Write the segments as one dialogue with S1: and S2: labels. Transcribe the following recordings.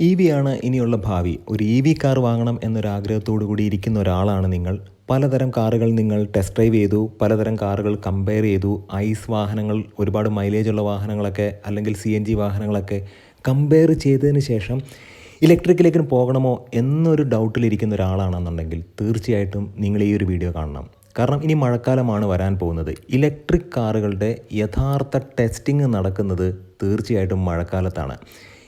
S1: E V ആണ് ഇനിയുള്ള ഭാവി. ഒരു ഇ വി കാർ വാങ്ങണം എന്നൊരാഗ്രഹത്തോടു കൂടി ഇരിക്കുന്ന ഒരാളാണ് നിങ്ങൾ. പലതരം കാറുകൾ നിങ്ങൾ ടെസ്റ്റ് ഡ്രൈവ് ചെയ്തു പലതരം കാറുകൾ കമ്പയർ ചെയ്തു ഐസ് വാഹനങ്ങൾ ഒരുപാട് മൈലേജ് ഉള്ള വാഹനങ്ങളൊക്കെ അല്ലെങ്കിൽ സി എൻ ജി വാഹനങ്ങളൊക്കെ കമ്പയർ ചെയ്തതിന് ശേഷം ഇലക്ട്രിക്കിലേക്കും പോകണമോ എന്നൊരു ഡൗട്ടിലിരിക്കുന്ന ഒരാളാണെന്നുണ്ടെങ്കിൽ തീർച്ചയായിട്ടും നിങ്ങൾ ഈ ഒരു വീഡിയോ കാണണം. കാരണം ഇനി മഴക്കാലമാണ് വരാൻ പോകുന്നത്. ഇലക്ട്രിക് കാറുകളുടെ യഥാർത്ഥ ടെസ്റ്റിംഗ് നടക്കുന്നത് തീർച്ചയായിട്ടും മഴക്കാലത്താണ്.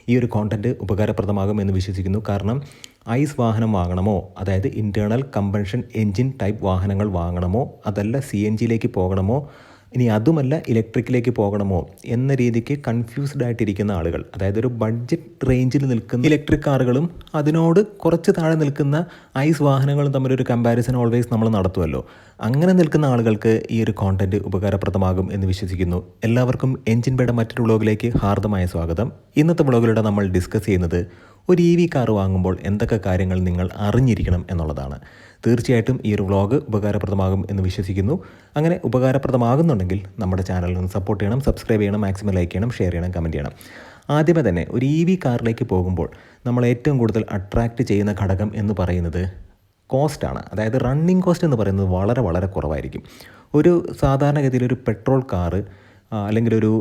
S1: ഈ ഒരു കോണ്ടന്റ് ഉപകാരപ്രദമാകും എന്ന് വിശ്വസിക്കുന്നു. കാരണം ഐസ് വാഹനം വാങ്ങണമോ? അതായത് ഇന്റേർണൽ കമ്പൻഷൻ എൻജിൻ ടൈപ്പ് വാഹനങ്ങൾ വാങ്ങണമോ? അതല്ല സി എൻ ജിയിലേക്ക് പോകണമോ? ഇനി അതുമല്ല ഇലക്ട്രിക്കിലേക്ക് പോകണമോ എന്ന രീതിക്ക് കൺഫ്യൂസ്ഡ് ആയിട്ടിരിക്കുന്ന ആളുകൾ അതായത് ഒരു ബഡ്ജറ്റ് റേഞ്ചിൽ നിൽക്കുന്ന ഇലക്ട്രിക് കാറുകളും അതിനോട് കുറച്ച് താഴെ നിൽക്കുന്ന ഐസ് വാഹനങ്ങളും തമ്മിലൊരു കമ്പാരിസൺ ഓൾവേസ് നമ്മൾ നടത്തുമല്ലോ. അങ്ങനെ നിൽക്കുന്ന ആളുകൾക്ക് ഈ ഒരു കോണ്ടന്റ് ഉപകാരപ്രദമാകും എന്ന് വിശ്വസിക്കുന്നു. എല്ലാവർക്കും എഞ്ചിൻ ബേഡ മറ്റൊരു വ്ളോഗിലേക്ക് ഹാർദമായ സ്വാഗതം. ഇന്നത്തെ വ്ളോഗിലൂടെ നമ്മൾ ഡിസ്കസ് ചെയ്യുന്നത് ഒരു ഇ വി കാർ വാങ്ങുമ്പോൾ എന്തൊക്കെ കാര്യങ്ങൾ നിങ്ങൾ അറിഞ്ഞിരിക്കണം എന്നുള്ളതാണ്. തീർച്ചയായിട്ടും ഈ ഒരു വ്ളോഗ് ഉപകാരപ്രദമാകും എന്ന് വിശ്വസിക്കുന്നു. അങ്ങനെ ഉപകാരപ്രദമാകുന്നുണ്ടെങ്കിൽ നമ്മുടെ ചാനലിന് സപ്പോർട്ട് ചെയ്യണം സബ്സ്ക്രൈബ് ചെയ്യണം മാക്സിമം ലൈക്ക് ചെയ്യണം ഷെയർ ചെയ്യണം കമന്റ് ചെയ്യണം. ആദ്യമേ തന്നെ ഒരു ഇ വി കാറിലേക്ക് പോകുമ്പോൾ നമ്മൾ ഏറ്റവും കൂടുതൽ അട്രാക്റ്റ് ചെയ്യുന്ന ഘടകം എന്ന് പറയുന്നത് കോസ്റ്റാണ് അതായത് റണ്ണിങ് കോസ്റ്റ് എന്ന് പറയുന്നത് വളരെ വളരെ കുറവായിരിക്കും. ഒരു സാധാരണഗതിയിൽ ഒരു പെട്രോൾ കാറ് അല്ലെങ്കിൽ ഒരു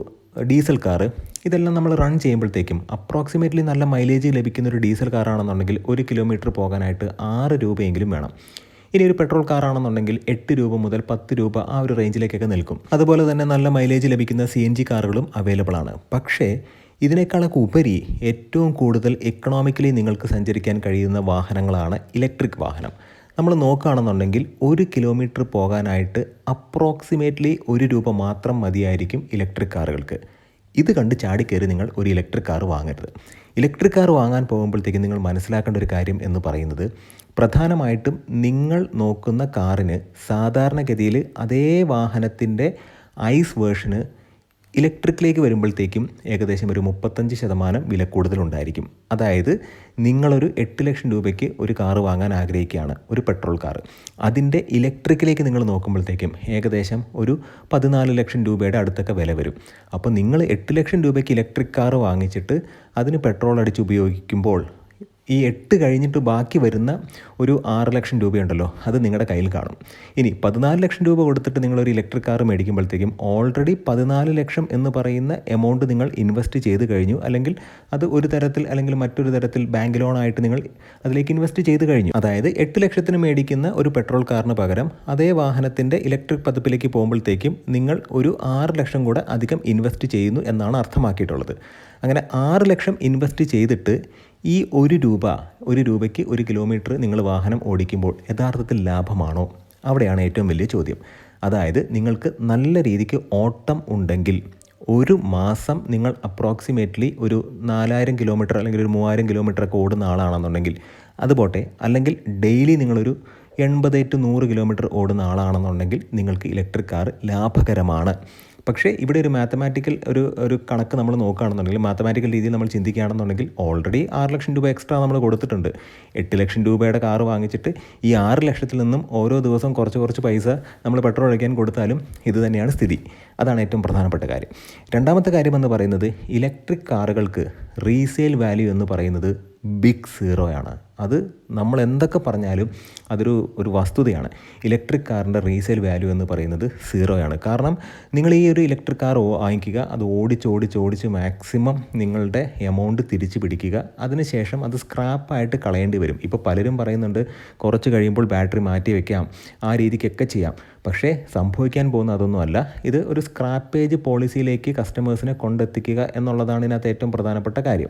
S1: ഡീസൽ കാറ്. ഇതെല്ലാം നമ്മൾ റൺ ചെയ്യുമ്പോഴത്തേക്കും അപ്രോക്സിമേറ്റ്ലി നല്ല മൈലേജ് ലഭിക്കുന്ന ഒരു ഡീസൽ കാറാണെന്നുണ്ടെങ്കിൽ ഒരു കിലോമീറ്റർ പോകാനായിട്ട് ആറ് രൂപയെങ്കിലും വേണം. ഇനി ഒരു പെട്രോൾ കാറാണെന്നുണ്ടെങ്കിൽ എട്ട് രൂപ മുതൽ പത്ത് രൂപ ആ ഒരു റേഞ്ചിലേക്കൊക്കെ നിൽക്കും. അതുപോലെ തന്നെ നല്ല മൈലേജ് ലഭിക്കുന്ന സി എൻ ജി കാറുകളും അവൈലബിൾ ആണ്. പക്ഷേ ഇതിനേക്കാളൊക്കെ ഉപരി ഏറ്റവും കൂടുതൽ എക്കണോമിക്കലി നിങ്ങൾക്ക് സഞ്ചരിക്കാൻ കഴിയുന്ന വാഹനങ്ങളാണ് ഇലക്ട്രിക് വാഹനം. നമ്മൾ നോക്കുകയാണെന്നുണ്ടെങ്കിൽ ഒരു കിലോമീറ്റർ പോകാനായിട്ട് അപ്രോക്സിമേറ്റ്ലി ഒരു രൂപ മാത്രം മതിയായിരിക്കും ഇലക്ട്രിക് കാറുകൾക്ക്. ഇത് കണ്ട് ചാടിക്കയറി നിങ്ങൾ ഒരു ഇലക്ട്രിക് കാർ വാങ്ങരുത്. ഇലക്ട്രിക് കാർ വാങ്ങാൻ പോകുമ്പോഴത്തേക്കും നിങ്ങൾ മനസ്സിലാക്കേണ്ട ഒരു കാര്യം എന്ന് പറയുന്നത് പ്രധാനമായിട്ടും നിങ്ങൾ നോക്കുന്ന കാറിന് സാധാരണഗതിയിൽ അതേ വാഹനത്തിന്റെ ഐസ് വേർഷന് ഇലക്ട്രിക്കിലേക്ക് വരുമ്പോഴത്തേക്കും ഏകദേശം ഒരു മുപ്പത്തഞ്ച് ശതമാനം വില കൂടുതലുണ്ടായിരിക്കും. അതായത് നിങ്ങളൊരു എട്ട് ലക്ഷം രൂപയ്ക്ക് ഒരു കാറ് വാങ്ങാൻ ആഗ്രഹിക്കുകയാണ് ഒരു പെട്രോൾ കാറ്. അതിന്റെ ഇലക്ട്രിക്കിലേക്ക് നിങ്ങൾ നോക്കുമ്പോഴത്തേക്കും ഏകദേശം ഒരു പതിനാല് ലക്ഷം രൂപയുടെ അടുത്തൊക്കെ വില വരും. അപ്പോൾ നിങ്ങൾ എട്ട് ലക്ഷം രൂപയ്ക്ക് ഇലക്ട്രിക് കാറ് വാങ്ങിച്ചിട്ട് അതിന് പെട്രോൾ അടിച്ച് ഉപയോഗിക്കുമ്പോൾ ഈ എട്ട് കഴിഞ്ഞിട്ട് ബാക്കി വരുന്ന ഒരു ആറ് ലക്ഷം രൂപയുണ്ടല്ലോ അത് നിങ്ങളുടെ കയ്യിൽ കാണും. ഇനി പതിനാല് ലക്ഷം രൂപ കൊടുത്തിട്ട് നിങ്ങളൊരു ഇലക്ട്രിക് കാർ മേടിക്കുമ്പോഴത്തേക്കും ഓൾറെഡി പതിനാല് ലക്ഷം എന്ന് പറയുന്ന എമൗണ്ട് നിങ്ങൾ ഇൻവെസ്റ്റ് ചെയ്ത് കഴിഞ്ഞു അല്ലെങ്കിൽ അത് ഒരു തരത്തിൽ അല്ലെങ്കിൽ മറ്റൊരു തരത്തിൽ ബാങ്ക് ലോൺ ആയിട്ട് നിങ്ങൾ അതിലേക്ക് ഇൻവെസ്റ്റ് ചെയ്ത് കഴിഞ്ഞു. അതായത് എട്ട് ലക്ഷത്തിന് മേടിക്കുന്ന ഒരു പെട്രോൾ കാറിന് പകരം അതേ വാഹനത്തിന്റെ ഇലക്ട്രിക് പതിപ്പിലേക്ക് പോകുമ്പോഴത്തേക്കും നിങ്ങൾ ഒരു ആറ് ലക്ഷം കൂടെ അധികം ഇൻവെസ്റ്റ് ചെയ്യുന്നു എന്നാണ് അർത്ഥമാക്കിയിട്ടുള്ളത്. അങ്ങനെ ആറ് ലക്ഷം ഇൻവെസ്റ്റ് ചെയ്തിട്ട് ഈ ഒരു രൂപ ഒരു രൂപയ്ക്ക് ഒരു കിലോമീറ്റർ നിങ്ങൾ വാഹനം ഓടിക്കുമ്പോൾ യഥാർത്ഥത്തിൽ ലാഭമാണോ? അവിടെയാണ് ഏറ്റവും വലിയ ചോദ്യം. അതായത് നിങ്ങൾക്ക് നല്ല രീതിക്ക് ഓട്ടം ഉണ്ടെങ്കിൽ ഒരു മാസം നിങ്ങൾ അപ്രോക്സിമേറ്റ്ലി ഒരു നാലായിരം കിലോമീറ്റർ അല്ലെങ്കിൽ ഒരു മൂവായിരം കിലോമീറ്റർ ഒക്കെ ഓടുന്ന ആളാണെന്നുണ്ടെങ്കിൽ അതുപോട്ടെ അല്ലെങ്കിൽ ഡെയിലി നിങ്ങളൊരു എൺപത് ടു നൂറ് കിലോമീറ്റർ ഓടുന്ന ആളാണെന്നുണ്ടെങ്കിൽ നിങ്ങൾക്ക് ഇലക്ട്രിക് കാർ ലാഭകരമാണ്. പക്ഷേ ഇവിടെ ഒരു മാത്തമാറ്റിക്കൽ ഒരു ഒരു കണക്ക് നമ്മൾ നോക്കുകയാണെന്നുണ്ടെങ്കിൽ മാത്തമാറ്റിക്കൽ രീതിയിൽ നമ്മൾ ചിന്തിക്കുകയാണെന്നുണ്ടെങ്കിൽ ഓൾറെഡി ആറ് ലക്ഷം രൂപ എക്സ്ട്രാ നമ്മൾ കൊടുത്തിട്ടുണ്ട്. എട്ട് ലക്ഷം രൂപയുടെ കാർ വാങ്ങിച്ചിട്ട് ഈ ആറ് ലക്ഷത്തിൽ നിന്നും ഓരോ ദിവസം കുറച്ച് കുറച്ച് പൈസ നമ്മൾ പെട്രോൾ അടിക്കാൻ കൊടുത്താലും ഇത് തന്നെയാണ് സ്ഥിതി. അതാണ് ഏറ്റവും പ്രധാനപ്പെട്ട കാര്യം. രണ്ടാമത്തെ കാര്യം എന്ന് പറയുന്നത് ഇലക്ട്രിക് കാറുകൾക്ക് റീസെയിൽ വാല്യൂ എന്ന് പറയുന്നത് ബിഗ് സീറോയാണ് അത് നമ്മൾ എന്തൊക്കെ പറഞ്ഞാലും അതൊരു ഒരു വസ്തുതയാണ്. ഇലക്ട്രിക് കാറിന്റെ റീസെയിൽ വാല്യൂ എന്ന് പറയുന്നത് സീറോയാണ് കാരണം നിങ്ങൾ ഈ ഒരു ഇലക്ട്രിക് കാർ വാങ്ങിക്കുക അത് ഓടിച്ച് ഓടിച്ച് ഓടിച്ച് മാക്സിമം നിങ്ങളുടെ എമൗണ്ട് തിരിച്ചു പിടിക്കുക. അതിനുശേഷം അത് സ്ക്രാപ്പായിട്ട് കളയേണ്ടി വരും. ഇപ്പോൾ പലരും പറയുന്നുണ്ട് കുറച്ച് കഴിയുമ്പോൾ ബാറ്ററി മാറ്റി വെക്കാം ആ രീതിക്കൊക്കെ ചെയ്യാം. പക്ഷേ സംഭവിക്കാൻ പോകുന്ന അതൊന്നുമല്ല ഇത് ഒരു സ്ക്രാപ്പേജ് പോളിസിയിലേക്ക് കസ്റ്റമേഴ്സിനെ കൊണ്ടെത്തിക്കുക എന്നുള്ളതാണ് ഇതിനകത്ത് ഏറ്റവും പ്രധാനപ്പെട്ട കാര്യം.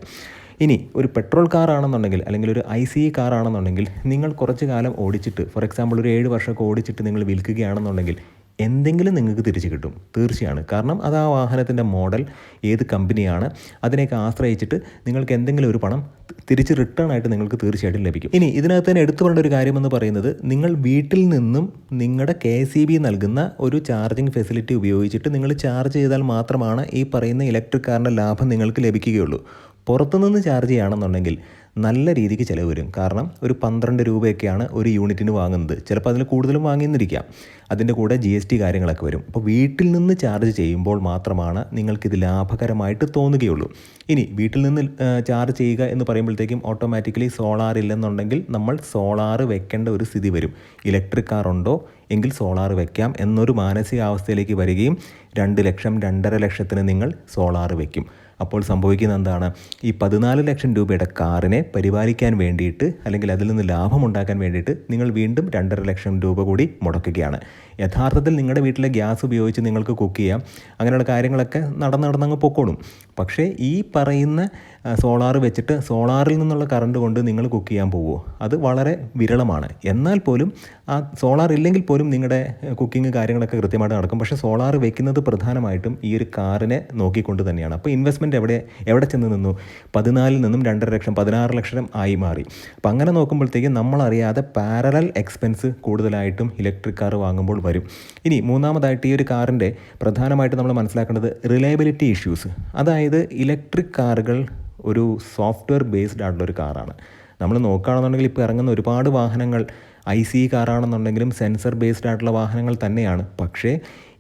S1: ഇനി ഒരു പെട്രോൾ കാർ ആണെന്നുണ്ടെങ്കിൽ അല്ലെങ്കിൽ ഒരു ഐ സി കാർ ആണെന്നുണ്ടെങ്കിൽ നിങ്ങൾ കുറച്ച് കാലം ഓടിച്ചിട്ട് ഫോർ എക്സാമ്പിൾ ഒരു ഏഴ് വർഷമൊക്കെ ഓടിച്ചിട്ട് നിങ്ങൾ വിൽക്കുകയാണെന്നുണ്ടെങ്കിൽ എന്തെങ്കിലും നിങ്ങൾക്ക് തിരിച്ചു കിട്ടും തീർച്ചയാണ്. കാരണം അത് ആ വാഹനത്തിന്റെ മോഡൽ ഏത് കമ്പനിയാണ് അതിനെയൊക്കെ ആശ്രയിച്ചിട്ട് നിങ്ങൾക്ക് എന്തെങ്കിലും ഒരു പണം തിരിച്ച് റിട്ടേൺ ആയിട്ട് നിങ്ങൾക്ക് തീർച്ചയായിട്ടും ലഭിക്കും. ഇനി ഇതിനകത്ത് തന്നെ എടുത്തു പറയേണ്ട ഒരു കാര്യമെന്ന് പറയുന്നത് നിങ്ങൾ വീട്ടിൽ നിന്നും നിങ്ങളുടെ കെ സി ബി നൽകുന്ന ഒരു ചാർജിങ് ഫെസിലിറ്റി ഉപയോഗിച്ചിട്ട് നിങ്ങൾ ചാർജ് ചെയ്താൽ മാത്രമാണ് ഈ പറയുന്ന ഇലക്ട്രിക് കാറിന്റെ ലാഭം നിങ്ങൾക്ക് ലഭിക്കുകയുള്ളൂ. പുറത്തുനിന്ന് ചാർജ് ചെയ്യുകയാണെന്നുണ്ടെങ്കിൽ നല്ല രീതിക്ക് ചിലവ് വരും. കാരണം ഒരു പന്ത്രണ്ട് രൂപയൊക്കെയാണ് ഒരു യൂണിറ്റിന് വാങ്ങുന്നത്. ചിലപ്പോൾ അതിൽ കൂടുതലും വാങ്ങിയെന്നിരിക്കാം. അതിന്റെ കൂടെ ജി എസ് ടി കാര്യങ്ങളൊക്കെ വരും. അപ്പോൾ വീട്ടിൽ നിന്ന് ചാർജ് ചെയ്യുമ്പോൾ മാത്രമാണ് നിങ്ങൾക്കിത് ലാഭകരമായിട്ട് തോന്നുകയുള്ളൂ. ഇനി വീട്ടിൽ നിന്ന് ചാർജ് ചെയ്യുക എന്ന് പറയുമ്പോഴത്തേക്കും ഓട്ടോമാറ്റിക്കലി സോളാർ ഇല്ലെന്നുണ്ടെങ്കിൽ നമ്മൾ സോളാർ വെക്കേണ്ട ഒരു സ്ഥിതി വരും. ഇലക്ട്രിക് കാർ ഉണ്ടോ? എങ്കിൽ സോളാർ വെക്കാം. എന്നൊരു മാനസികാവസ്ഥയിലേക്ക് വരികയും രണ്ട് ലക്ഷം രണ്ടര ലക്ഷത്തിന് നിങ്ങൾ സോളാർ വെക്കും. അപ്പോൾ സംഭവിക്കുന്ന എന്താണ്? ഈ പതിനാല് ലക്ഷം രൂപയുടെ കാറിനെ പരിപാലിക്കാൻ വേണ്ടിയിട്ട് അല്ലെങ്കിൽ അതിൽ നിന്ന് ലാഭം ഉണ്ടാക്കാൻ വേണ്ടിയിട്ട് നിങ്ങൾ വീണ്ടും രണ്ടര ലക്ഷം രൂപ കൂടി മുടക്കുകയാണ്. യഥാർത്ഥത്തിൽ നിങ്ങളുടെ വീട്ടിലെ ഗ്യാസ് ഉപയോഗിച്ച് നിങ്ങൾക്ക് കുക്ക് ചെയ്യാം. അങ്ങനെയുള്ള കാര്യങ്ങളൊക്കെ നടന്ന് നടന്നങ്ങ് പൊക്കോളും. പക്ഷേ ഈ പറയുന്ന സോളാർ വെച്ചിട്ട് സോളാറിൽ നിന്നുള്ള കറണ്ട് കൊണ്ട് നിങ്ങൾ കുക്ക് ചെയ്യാൻ പോവുമോ അത് വളരെ വിരളമാണ്. എന്നാൽ പോലും ആ സോളാർ ഇല്ലെങ്കിൽ പോലും നിങ്ങളുടെ കുക്കിംഗ് കാര്യങ്ങളൊക്കെ കൃത്യമായിട്ട് നടക്കും. പക്ഷേ സോളാർ വെക്കുന്നത് പ്രധാനമായിട്ടും ഈ ഒരു കാറിനെ നോക്കിക്കൊണ്ട് തന്നെയാണ്. അപ്പോൾ ഇൻവെസ്റ്റ്മെന്റ് എവിടെ എവിടെ ചെന്ന് നിന്നു? പതിനാലിൽ നിന്നും രണ്ടര ലക്ഷം പതിനാറ് ലക്ഷം ആയി മാറി. അപ്പോൾ അങ്ങനെ നോക്കുമ്പോഴത്തേക്കും നമ്മളറിയാതെ പാരലൽ എക്സ്പെൻസ് കൂടുതലായിട്ടും ഇലക്ട്രിക് കാർ വാങ്ങുമ്പോൾ വരും. ഇനി മൂന്നാമതായിട്ട് ഈ ഒരു കാറിന്റെ പ്രധാനമായിട്ട് നമ്മൾ മനസ്സിലാക്കേണ്ടത് റിലയബിലിറ്റി ഇഷ്യൂസ് അതായത് ഇലക്ട്രിക് കാറുകൾ ഒരു സോഫ്റ്റ്വെയർ ബേസ്ഡ് ആയിട്ടുള്ള ഒരു കാറാണ് നമ്മൾ നോക്കുകയാണെന്നുണ്ടെങ്കിൽ ഇപ്പോൾ ഇറങ്ങുന്ന ഒരുപാട് വാഹനങ്ങൾ ഐ സി കാറാണെന്നുണ്ടെങ്കിലും സെൻസർ ബേസ്ഡ് ആയിട്ടുള്ള വാഹനങ്ങൾ തന്നെയാണ്. പക്ഷേ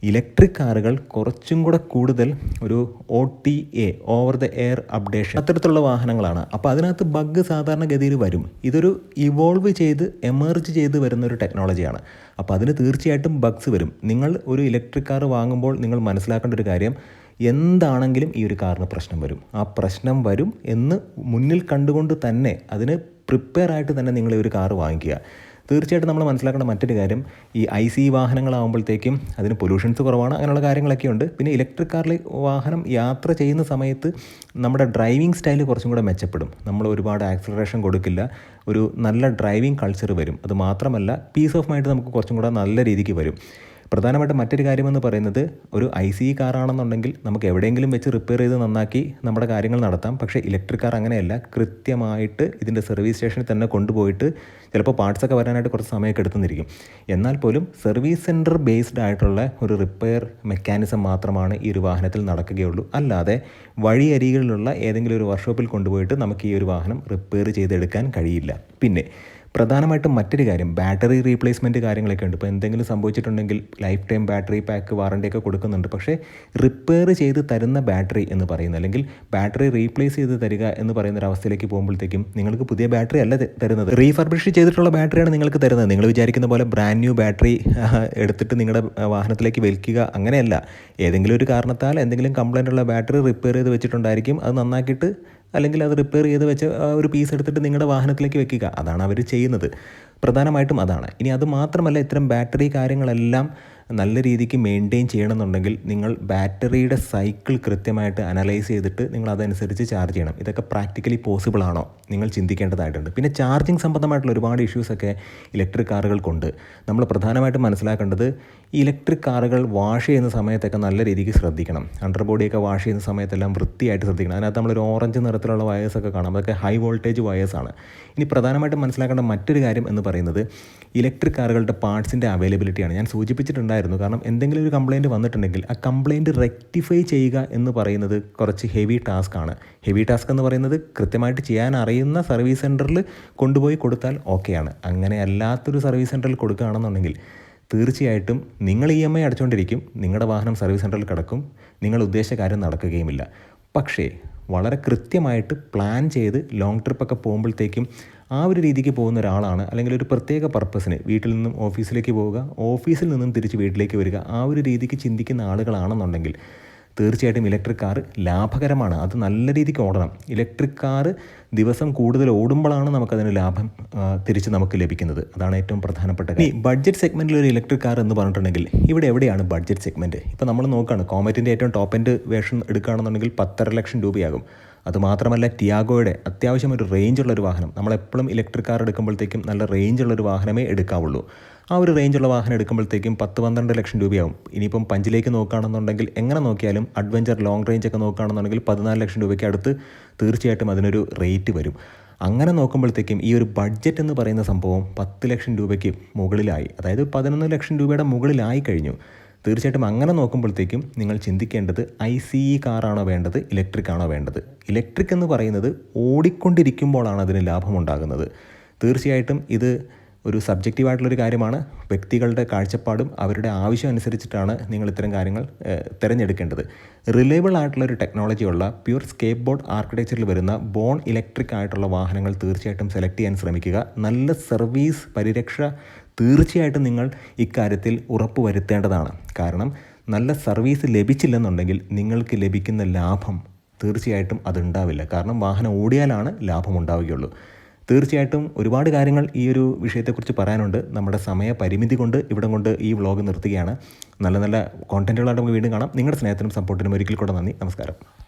S1: ഇലക്ട്രിക് കാറുകൾ കുറച്ചും കൂടെ കൂടുതൽ ഒരു O T A over the air updation അത്തരത്തിലുള്ള വാഹനങ്ങളാണ്. അപ്പോൾ അതിനകത്ത് ബഗ് സാധാരണഗതിയിൽ വരും. ഇതൊരു ഇവോൾവ് ചെയ്ത് എമർജ് ചെയ്ത് വരുന്ന ഒരു ടെക്നോളജിയാണ് അപ്പോൾ അതിന് തീർച്ചയായിട്ടും ബഗ്സ് വരും. നിങ്ങൾ ഒരു ഇലക്ട്രിക് കാർ വാങ്ങുമ്പോൾ നിങ്ങൾ മനസ്സിലാക്കേണ്ട ഒരു കാര്യം എന്താണെങ്കിലും ഈ ഒരു കാറിന് പ്രശ്നം വരും. ആ പ്രശ്നം വരും എന്ന് മുന്നിൽ കണ്ടുകൊണ്ട് തന്നെ അതിന് പ്രിപ്പയർ ആയിട്ട് തന്നെ നിങ്ങൾ ഈ ഒരു കാറ് വാങ്ങിക്കുക. തീർച്ചയായിട്ടും നമ്മൾ മനസ്സിലാക്കേണ്ട മറ്റൊരു കാര്യം ഈ ഐ സി വാഹനങ്ങളാകുമ്പോഴത്തേക്കും അതിന് പൊല്യൂഷൻസ് കുറവാണ് അങ്ങനെയുള്ള കാര്യങ്ങളൊക്കെ ഉണ്ട്. പിന്നെ ഇലക്ട്രിക് കാറിൽ വാഹനം യാത്ര ചെയ്യുന്ന സമയത്ത് നമ്മുടെ ഡ്രൈവിംഗ് സ്റ്റൈൽ കുറച്ചും കൂടെ മെച്ചപ്പെടും. നമ്മൾ ഒരുപാട് ആക്സിലറേഷൻ കൊടുക്കില്ല. ഒരു നല്ല ഡ്രൈവിംഗ് കൾച്ചർ വരും. അത് മാത്രമല്ല പീസ് ഓഫ് മൈൻഡ് നമുക്ക് കുറച്ചും കൂടെ നല്ല രീതിക്ക് വരും. പ്രധാനമായിട്ടും മറ്റൊരു കാര്യമെന്ന് പറയുന്നത് ഒരു ഐ സി കാറാണെന്നുണ്ടെങ്കിൽ നമുക്ക് എവിടെയെങ്കിലും വെച്ച് റിപ്പയർ ചെയ്ത് നന്നാക്കി നമ്മുടെ കാര്യങ്ങൾ നടത്താം. പക്ഷേ ഇലക്ട്രിക് കാർ അങ്ങനെയല്ല. കൃത്യമായിട്ട് ഇതിന്റെ സർവീസ് സ്റ്റേഷനിൽ തന്നെ കൊണ്ടുപോയിട്ട് ചിലപ്പോൾ പാർട്സൊക്കെ വരാനായിട്ട് കുറച്ച് സമയമൊക്കെ എടുത്തുന്നിരിക്കും. എന്നാൽ പോലും സർവീസ് സെന്റർ ബേസ്ഡ് ആയിട്ടുള്ള ഒരു റിപ്പയർ മെക്കാനിസം മാത്രമാണ് ഈ ഒരു വാഹനത്തിൽ നടക്കുകയുള്ളൂ. അല്ലാതെ വഴിയരികളിലുള്ള ഏതെങ്കിലും ഒരു വർക്ക്ഷോപ്പിൽ കൊണ്ടുപോയിട്ട് നമുക്ക് ഈ ഒരു വാഹനം റിപ്പയർ ചെയ്തെടുക്കാൻ കഴിയില്ല. പിന്നെ പ്രധാനമായിട്ടും മറ്റൊരു കാര്യം ബാറ്ററി റീപ്ലേസ്മെന്റ് കാര്യങ്ങളൊക്കെ ഉണ്ട്. ഇപ്പോൾ എന്തെങ്കിലും സംഭവിച്ചിട്ടുണ്ടെങ്കിൽ ലൈഫ് ടൈം ബാറ്ററി പാക്ക് വാറണ്ടിയൊക്കെ കൊടുക്കുന്നുണ്ട്. പക്ഷേ റിപ്പയർ ചെയ്ത് തരുന്ന ബാറ്ററി എന്ന് പറയുന്നത് അല്ലെങ്കിൽ ബാറ്ററി റീപ്ലേസ് ചെയ്ത് തരിക എന്ന് പറയുന്ന ഒരു അവസ്ഥയിലേക്ക് പോകുമ്പോഴത്തേക്കും നിങ്ങൾക്ക് പുതിയ ബാറ്ററി അല്ല തരുന്നത്. റീഫർബിഷ് ചെയ്തിട്ടുള്ള ബാറ്ററിയാണ് നിങ്ങൾക്ക് തരുന്നത്. നിങ്ങൾ വിചാരിക്കുന്ന പോലെ ബ്രാൻഡ് ന്യൂ ബാറ്ററി എടുത്തിട്ട് നിങ്ങളുടെ വാഹനത്തിലേക്ക് വലിക്കുക അങ്ങനെയല്ല. ഏതെങ്കിലും ഒരു കാരണത്താൽ എന്തെങ്കിലും കംപ്ലൈന്റ് ഉള്ള ബാറ്ററി റിപ്പയർ ചെയ്ത് വെച്ചിട്ടുണ്ടായിരിക്കും. അത് നന്നാക്കിയിട്ട് അല്ലെങ്കിൽ അത് റിപ്പയർ ചെയ്ത് വെച്ച് ഒരു പീസ് എടുത്തിട്ട് നിങ്ങളുടെ വാഹനത്തിലേക്ക് വെക്കുക. അതാണ് അവർ ചെയ്യുന്നത്. പ്രധാനമായിട്ടും അതാണ്. ഇനി അത് മാത്രമല്ല ഇത്തരം ബാറ്ററി കാര്യങ്ങളെല്ലാം നല്ല രീതിക്ക് മെയിന്റെയിൻ ചെയ്യണമെന്നുണ്ടെങ്കിൽ നിങ്ങൾ ബാറ്ററിയുടെ സൈക്കിൾ കൃത്യമായിട്ട് അനലൈസ് ചെയ്തിട്ട് നിങ്ങൾ അതനുസരിച്ച് ചാർജ് ചെയ്യണം. ഇതൊക്കെ പ്രാക്ടിക്കലി പോസിബിൾ ആണോ? നിങ്ങൾ ചിന്തിക്കേണ്ടതായിട്ടുണ്ട്. പിന്നെ ചാർജിങ് സംബന്ധമായിട്ടുള്ള ഒരുപാട് ഇഷ്യൂസൊക്കെ ഇലക്ട്രിക് കാറുകൾക്കുണ്ട്. നമ്മൾ പ്രധാനമായിട്ടും മനസ്സിലാക്കേണ്ടത് ഈ ഇലക്ട്രിക് കാറുകൾ വാഷ് ചെയ്യുന്ന സമയത്തൊക്കെ നല്ല രീതിക്ക് ശ്രദ്ധിക്കണം. അണ്ടർ ബോഡിയൊക്കെ വാഷ് ചെയ്യുന്ന സമയത്തെല്ലാം വൃത്തിയായിട്ട് ശ്രദ്ധിക്കണം. അതിനകത്ത് നമ്മളൊരു ഓറഞ്ച് നിറത്തിലുള്ള വയേഴ്സൊക്കെ കാണാം. അതൊക്കെ ഹൈ വോൾട്ടേജ് വയേഴ്സാണ് ഇനി പ്രധാനമായിട്ടും മനസ്സിലാക്കേണ്ട മറ്റൊരു കാര്യം എന്ന് പറയുന്നത് ഇലക്ട്രിക് കാറുകളുടെ പാർട്സിന്റെ അവൈലബിലിറ്റിയാണ്. ഞാൻ സൂചിപ്പിച്ചിട്ടുണ്ടായിരുന്നു. കാരണം എന്തെങ്കിലും ഒരു കംപ്ലയിന്റ് വന്നിട്ടുണ്ടെങ്കിൽ ആ കംപ്ലയിന്റ് റെക്ടിഫൈ ചെയ്യുക എന്ന് പറയുന്നത് കുറച്ച് ഹെവി ടാസ്ക് ആണ് ഹെവി ടാസ്ക് എന്ന് പറയുന്നത് കൃത്യമായിട്ട് ചെയ്യാൻ അറിയുന്ന സർവീസ് സെന്ററിൽ കൊണ്ടുപോയി കൊടുത്താൽ ഓക്കെയാണ്. അങ്ങനെ അല്ലാത്തൊരു സർവീസ് സെന്ററിൽ കൊടുക്കുകയാണെന്നുണ്ടെങ്കിൽ തീർച്ചയായിട്ടും നിങ്ങൾ ഇ എം ഐ അടച്ചുകൊണ്ടിരിക്കും നിങ്ങളുടെ വാഹനം സർവീസ് സെന്ററിൽ കിടക്കും. നിങ്ങൾ ഉദ്ദേശിച്ച കാര്യം നടക്കുകയുമില്ല. പക്ഷേ വളരെ കൃത്യമായിട്ട് പ്ലാൻ ചെയ്ത് ലോങ് ട്രിപ്പൊക്കെ പോകുമ്പോഴത്തേക്കും ആ ഒരു രീതിക്ക് പോകുന്ന ഒരാളാണ്. അല്ലെങ്കിൽ ഒരു പ്രത്യേക പർപ്പസിന് വീട്ടിൽ നിന്നും ഓഫീസിലേക്ക് പോവുക ഓഫീസിൽ നിന്നും തിരിച്ച് വീട്ടിലേക്ക് വരിക ആ ഒരു രീതിക്ക് ചിന്തിക്കുന്ന ആളുകളാണെന്നുണ്ടെങ്കിൽ തീർച്ചയായിട്ടും ഇലക്ട്രിക് കാർ ലാഭകരമാണ്. അത് നല്ല രീതിക്ക് ഓടണം. ഇലക്ട്രിക് കാർ ദിവസം കൂടുതൽ ഓടുമ്പോഴാണ് നമുക്കതിന് ലാഭം തിരിച്ച് നമുക്ക് ലഭിക്കുന്നത്. അതാണ് ഏറ്റവും പ്രധാനപ്പെട്ട ഈ ബഡ്ജറ്റ് സെഗ്മെന്റിൽ ഒരു ഇലക്ട്രിക് കാർ എന്ന് പറഞ്ഞിട്ടുണ്ടെങ്കിൽ ഇവിടെ എവിടെയാണ് ബഡ്ജറ്റ് സെഗ്മെന്റ് ഇപ്പോൾ നമ്മൾ നോക്കുകയാണ് കോമറ്റിന്റെ ഏറ്റവും ടോപ്പ് എൻഡ് വേഷൻ എടുക്കുകയാണെന്നുണ്ടെങ്കിൽ പത്തര ലക്ഷം രൂപയാകും. അതുമാത്രമല്ല ടിയാഗോയുടെ അത്യാവശ്യം ഒരു റേഞ്ചുള്ളൊരു വാഹനം. നമ്മളെപ്പോഴും ഇലക്ട്രിക് കാർ എടുക്കുമ്പോഴത്തേക്കും നല്ല റേഞ്ചുള്ളൊരു വാഹനമേ എടുക്കാവുള്ളൂ. ആ ഒരു റേഞ്ചുള്ള വാഹനം എടുക്കുമ്പോഴത്തേക്കും പത്ത് പന്ത്രണ്ട് ലക്ഷം രൂപയാവും. ഇനിയിപ്പം പഞ്ചിലേക്ക് നോക്കുകയാണെന്നുണ്ടെങ്കിൽ എങ്ങനെ നോക്കിയാലും അഡ്വഞ്ചർ ലോങ് റേഞ്ച് ഒക്കെ നോക്കുകയാണെന്നുണ്ടെങ്കിൽ പതിനാല് ലക്ഷം രൂപയ്ക്ക് അടുത്ത് തീർച്ചയായിട്ടും അതിനൊരു റേറ്റ് വരും. അങ്ങനെ നോക്കുമ്പോഴത്തേക്കും ഈ ഒരു ബഡ്ജറ്റ് എന്ന് പറയുന്ന സംഭവം പത്ത് ലക്ഷം രൂപയ്ക്ക് മുകളിലായി. അതായത് പതിനൊന്ന് ലക്ഷം രൂപയുടെ മുകളിലായി കഴിഞ്ഞു. തീർച്ചയായിട്ടും അങ്ങനെ നോക്കുമ്പോഴത്തേക്കും നിങ്ങൾ ചിന്തിക്കേണ്ടത് ഐ സി ഇ കാറാണോ വേണ്ടത് ഇലക്ട്രിക് ആണോ വേണ്ടത്? ഇലക്ട്രിക് എന്ന് പറയുന്നത് ഓടിക്കൊണ്ടിരിക്കുമ്പോഴാണ് അതിന് ലാഭമുണ്ടാകുന്നത്. തീർച്ചയായിട്ടും ഇത് ഒരു സബ്ജക്റ്റീവായിട്ടുള്ളൊരു കാര്യമാണ്. വ്യക്തികളുടെ കാഴ്ചപ്പാടും അവരുടെ ആവശ്യം അനുസരിച്ചിട്ടാണ് നിങ്ങൾ ഇത്തരം കാര്യങ്ങൾ തിരഞ്ഞെടുക്കേണ്ടത്. റിലയബിൾ ആയിട്ടുള്ള ഒരു ടെക്നോളജിയുള്ള പ്യൂർ സ്കേപ്പ് ബോർഡ് ആർക്കിടെക്ചറിൽ വരുന്ന ബോൺ ഇലക്ട്രിക് ആയിട്ടുള്ള വാഹനങ്ങൾ തീർച്ചയായിട്ടും സെലക്ട് ചെയ്യാൻ ശ്രമിക്കുക. നല്ല സർവീസ് പരിരക്ഷ തീർച്ചയായിട്ടും നിങ്ങൾ ഇക്കാര്യത്തിൽ ഉറപ്പ് വരുത്തേണ്ടതാണ്. കാരണം നല്ല സർവീസ് ലഭിച്ചില്ലെന്നുണ്ടെങ്കിൽ നിങ്ങൾക്ക് ലഭിക്കുന്ന ലാഭം തീർച്ചയായിട്ടും അതുണ്ടാവില്ല. കാരണം വാഹനം ഓടിയാലാണ് ലാഭം ഉണ്ടാവുകയുള്ളൂ. തീർച്ചയായിട്ടും ഒരുപാട് കാര്യങ്ങൾ ഈ ഒരു വിഷയത്തെക്കുറിച്ച് പറയാനുണ്ട്. നമ്മുടെ സമയ പരിമിതി കൊണ്ട് ഇവിടം കൊണ്ട് ഈ വ്ളോഗ് നിർത്തുകയാണ്. നല്ല നല്ല കോണ്ടന്റുകളായിട്ട് നമുക്ക് വീണ്ടും കാണാം. നിങ്ങളുടെ സ്നേഹത്തിനും സപ്പോർട്ടിനും ഒരിക്കൽ കൂടെ നന്ദി. നമസ്കാരം.